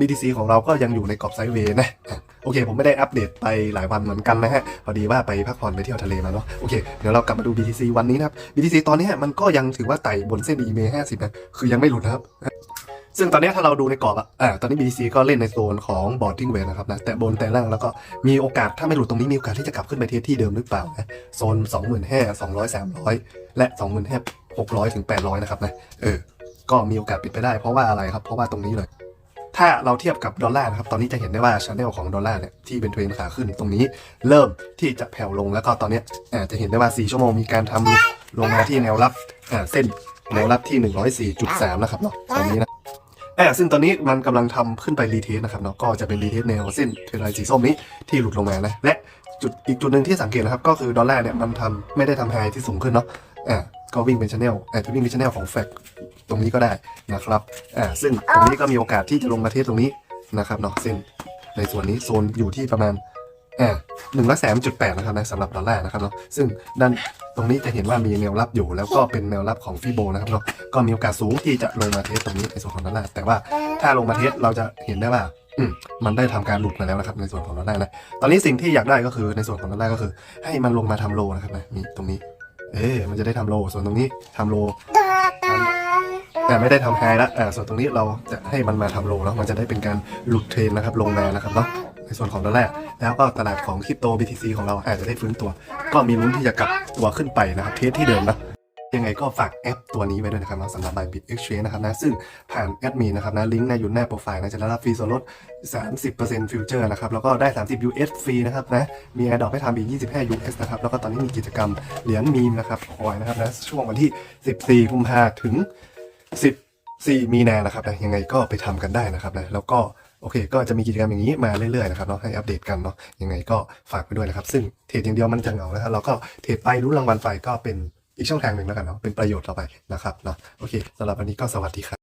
BTC ของเราก็ยังอยู่ในกรอบไซด์เวย์นะ โอเค ผมไม่ได้อัปเดตไปหลายวันเหมือนกันนะฮะ พอดีว่าไปพักผ่อนไปเที่ยวทะเลมาเนาะ โอเค เดี๋ยวเรากลับมาดู BTC วันนี้นะครับ BTC ตอนนี้มันก็ยังถือว่าไต่บนเส้น EMA 50 นะ คือยังไม่หลุดนะครับ ซึ่งตอนนี้ถ้าเราดูในกรอบอะอ่าตอนนี้ BTC ก็เล่นในโซนของ boarding w a y นะครับนะ แต่บนแต่ล่างแล้วก็มีโอกาสถ้าไม่หลุดตรงนี้มีโอกาสที่จะกลับขึ้นไปเทสที่เดิมหรือเปล่านะโซน 25,000 200 300 และ 2 5 0 0 600ถึง800นะครับนะ เออ ก็มีโอกาสปิดไปได้เพราะว่าอะไรครับ เพราะว่าตรงนี้เลย ถ้าเราเทียบกับดอลลาร์นะครับ ตอนนี้จะเห็นได้ว่าช anel ของดอลลาร์เนี่ยที่เป็นเทรนขาขึ้นตรงนี้เริ่มที่จะแผ่วลงแล้วก็ตอนนี้อ่าจะเห็นได้ว่า 4 ชั่วโมงมีการทำลงมาที่แนวรับอ่าเส้นแนวรับที่ 104.3นะครับเนาะตรงนี้นะอ่าซึ่งตอนนี้มันกำลังทำขึ้นไปรีเทสนะครับเนาะก็จะเป็นรีเทสแนวเส้นเทรนไลน์สีส้มนี้ที่หลุดลงมานะและจุดอีกจุดหนึ่งที่สังเกตนะครับก็คือดอลลาร์เนี่ยมันทำไม่ได้ทำไฮที่สูงขึ้นเนาะอ่าก็วิ่งเป็นช anel อาจะวิ่งเป็นช anel ของแฟก ตรงนี้ก็ได้นะครับอ่าซึ่งตรงนี้ก็มีโอกาสที่จะลงมาเทสตรงนี้นะครับเนาะเส้นในส่วนนี้โซนอยู่ที่ประมาณอ่าหนึ่งละแสนจุดแปดนะครับนะสำหรับดอลลาร์นะครับเนาะซึ่งด้านตรงนี้จะเห็นว่ามีแนวรับอยู่ แล้วก็เป็นแนวรับของฟีโบนะครับเนาะก็มีโอกาสสูงที่จะลงมาเทสตรงนี้ในส่วนของดอลลาร์แต่ว่าถ้าลงมาเทสเราจะเห็นได้ว่าอืมมันได้ทำการหลุดมาแล้วนะครับในส่วนของดอลลาร์นะตอนนี้สิ่งที่อยากได้ก็คือในส่วนของดอลลาร์ก็คือ ให้มันลงมาทำโลนะครับนะนี่ตรงนี้ เอ๊มันจะได้ทำโลส่วนตรงนี้ทำโลแต่ ไม่ได้ทำไฮละอ่าส่วนตรงนี้เราจะให้มันมาทำโลแล้วมันจะได้เป็นการหลุดเทรนนะครับลงมานะครับเนาะในส่วนของดอลลาร์แล้วก็ตลาดของคริปโต BTC ของเราอาจจะได้ฟื้นตัว ก็มีลุ้นที่จะกลับตัวขึ้นไปนะครับเทสที่เดิมนะยังไงก็ฝากแอปตัวนี้ไว้ด้วยนะครับสำหรับ Bybit Exchange นะครับนะซึ่งผ่านแอดมินนะครับนะลิงก์ในอยู่หน้าโปรไฟล์นะจะได้รับฟรีส่วนลด 30%ฟิวเจอร์นะครับแล้วก็ได้ 30 US ฟรีนะครับนะมี Adopt ให้ทำอีก 25 US นะครับแล้วก็ตอนนี้มีกิจกรรมเหรียญมีมนะครับคอยนะครับนะช่วงวันที่ 14กุมภาถึง 14 มีนานะครับนะยังไงก็ไปทำกันได้นะครับนะแล้วก็โอเค ก็จะมีกิจกรรมอย่างนี้มาเรื่อยๆนะครับเนาะให้อัปเดตกันเนาะยังไงก็ฝากไปด้วยนะครับ ซึ่งเทรดอย่างเดียวมันจะเหงานะครับเราก็เทรดไปรู้รางวัลไปก็เป็นอีกช่องทางหนึ่งแล้วกันเนาะเป็นประโยชน์ต่อไปนะครับเนาะโอเคสำหรับวันนี้ก็สวัสดีครับ